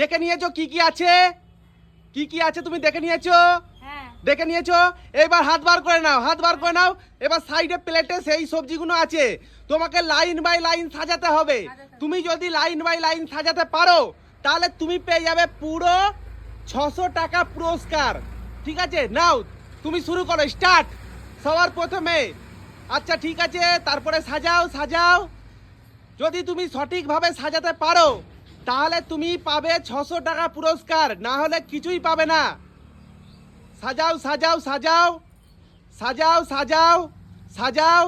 দেখে নিয়েছো কি কি আছে? কি কি আছে তুমি দেখে নিয়েছো? হ্যাঁ। দেখে নিয়েছো? এবার হাত বার করে নাও হাত বার করে নাও। এবার সাইডে প্লেটে সেই সবজিগুলো আছে। তোমাকে লাইন বাই লাইন সাজাতে হবে। তুমি যদি লাইন বাই লাইন সাজাতে পারো তাহলে তুমি পেয়ে যাবে পুরো ছশো টাকা পুরস্কার। ঠিক আছে? নাও তুমি শুরু করো স্টার্ট। সবার প্রথমে। আচ্ছা ঠিক আছে তারপরে সাজাও সাজাও। যদি তুমি সঠিকভাবে সাজাতে পারো তাহলে তুমি পাবে ছশো টাকা পুরস্কার না হলে কিছুই পাবে না। সাজাও সাজাও সাজাও সাজাও সাজাও সাজাও।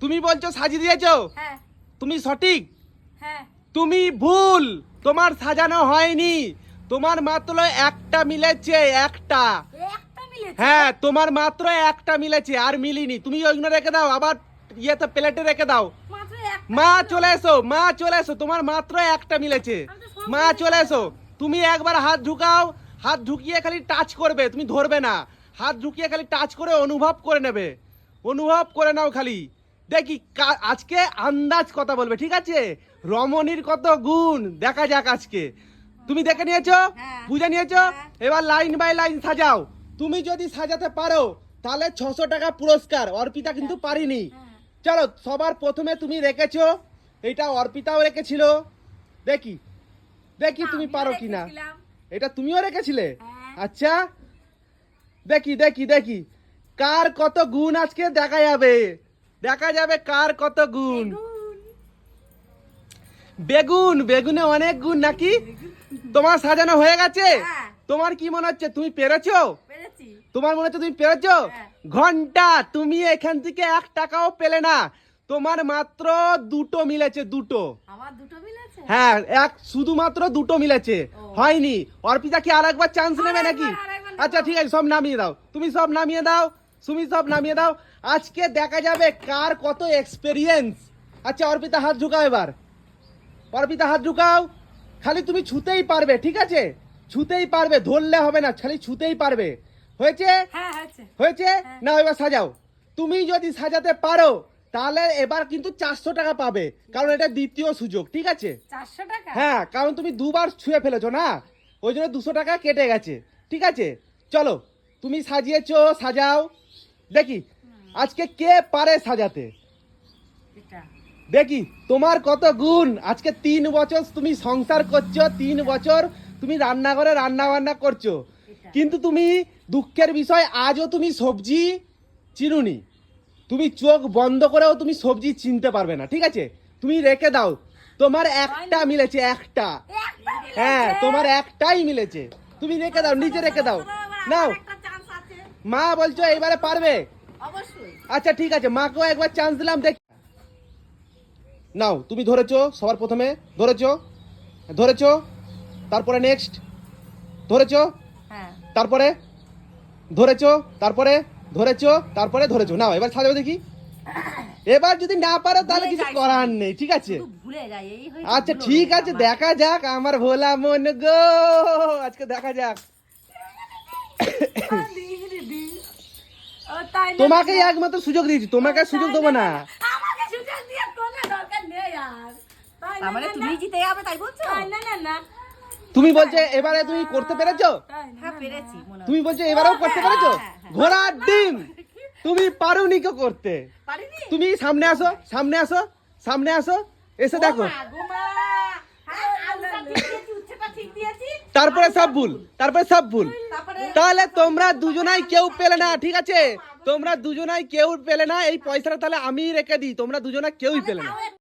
তুমি বলছো সাজিয়ে দিয়েছ? হ্যাঁ। তুমি সঠিক? হ্যাঁ। তুমি ভুল। তোমার সাজানো হয়নি। তোমার মাত্র একটা মিলেছে একটা। একটা হ্যাঁ তোমার মাত্র একটা মিলেছে আর মিলিনি। তুমি ওইগুলো রেখে দাও আবার ইয়েতে প্লেটে রেখে দাও। মা চলে এসো মা চলে এসো তোমার মাত্র একটা মিলেছে। মা চলে এসো তুমি একবার হাত ঢুকাও হাত ঢুকিয়ে খালি টাচ করবে তুমি ধরবে না। হাত ঢুকিয়ে খালি টাচ করে অনুভব করে নেবে অনুভব করে নাও খালি। দেখি আজকে আন্দাজ কথা বলবে ঠিক আছে? রমণীর কত গুণ দেখা যাক আজকে। তুমি দেখে নিয়েছো? হ্যাঁ। বুঝে নিয়েছো? হ্যাঁ। এবার লাইন বাই লাইন সাজাও। তুমি যদি সাজাতে পারো তাহলে ছশো টাকা পুরস্কার অর্পিতা কিন্তু পারিনি। হ্যাঁ। চলো সবার প্রথমে তুমি রেখেছো এটা অর্পিতাও রেখেছিল। দেখি দেখি তুমি পারো কিনা। রেখেছিলাম। এটা তুমিও রেখেছিলে? হ্যাঁ। আচ্ছা দেখি দেখি দেখি। কার কত গুণ আজকে দেখা যাবে? দেখা যাবে কার কত গুণ? বেগুন। বেগুন অনেক গুণ নাকি? তোমার সাজানো হয়ে গেছে? হ্যাঁ। তোমার কি মনে হচ্ছে তুমি পেরেছি? তোমার মনে হচ্ছে তুমি পেরেছ? হ্যাঁ। ঘণ্টা তুমি এখান থেকে এক টাকাও পেলে না। তোমার মাত্র দুটো মিলেছে দুটো। আমার দুটো মিলেছে? হ্যাঁ এক শুধুমাত্র দুটো মিলেছে। হয়নি। অর্পিতা কি আর একবার চান্স নেবে নাকি? আচ্ছা ঠিক আছে সব নামিয়ে দাও। তুমি সব নামিয়ে দাও। তুমি সব নামিয়ে দাও। আজকে দেখা যাবে কার কত এক্সপেরিয়েন্স আচ্ছা অর্পিতা হাত ঢুকাও এবার। অর্পিতা হাত ঢুকাও খালি তুমি ছুতেই পারবে ঠিক আছে? ছুতেই পারবে ধরলে হবে না খালি ছুতেই পারবে। হয়েছে? হ্যাঁ হয়েছে। হয়েছে? হ্যাঁ। না এবার সাজাও। তুমি যদি সাজাতে পারো তাহলে এবার কিন্তু চারশো টাকা পাবে। কারণ এটা দ্বিতীয় সুযোগ ঠিক আছে? হ্যাঁ কারণ তুমি দুবার ছুঁয়ে ফেলেছো না? ওই জন্য দুশো টাকা কেটে গেছে ঠিক আছে? চলো তুমি সাজিয়েছো সাজাও। দেখি আজকে কে পারে সাজাতে? দেখি তোমার কত গুণ? আজকে তিন বছর তুমি সংসার করছ তিন বছর তুমি রান্নাঘরে রান্না বান্না করছ কিন্তু তুমি দুঃখের বিষয় আজও তুমি সবজি চিনুনি। তুমি চোখ বন্ধ করেও তুমি সবজি চিনতে পারবে না ঠিক আছে? তুমি রেখে দাও। তোমার একটা মিলেছে একটা। হ্যাঁ তোমার একটাই মিলেছে। তুমি রেখে দাও নিচে রেখে দাও। নাও। মা বলছো এইবারে পারবে? আচ্ছা ঠিক আছে মাকেও একবার চান্স দিলাম দেখ। নাও তুমি ধরেছো সবার প্রথমে। ধরেছো? ধরেছো? তারপরে নেক্সট ধরেছো? হ্যাঁ। তারপরে? ধরেছো তারপরে ধরেছো তারপরে ধরেছো। নাও এবার সাজাও দেখি। এবার যদি না পারো তাহলে কিছু করার নেই ঠিক আছে? আচ্ছা ঠিক আছে দেখা যাক আমার ভোলা মন গো। আজকে দেখা যাক। না? তোমাকে একমাত্র সুযোগ দিয়েছি তোমাকে আর সুযোগ দেবো না। না, তার মানে তুমি জিতে যাবে তাই বলছো? না না না। তুমি বলছো এবারে তুমি করতে পেরেছ? হ্যাঁ হয় তুমি বলছো এবারেও করতে পেরেছ? হ্যাঁ, হ্যাঁ। ঘোড়ার ডিম। তুমি পারোনি কেউ করতে। তুমি সামনে আসো সামনে আসো সামনে আসো এসে দেখো। হ্যাঁ তারপরে সব ভুল তারপরে সব ভুল। তাহলে তোমরা দুজনাই কেউ পেলে না ঠিক আছে? তোমরা দুজনাই কেউ পেলে না এই পয়সাটা তাহলে আমি রেখে দিই তোমরা দুজনা কেউই পেলে না।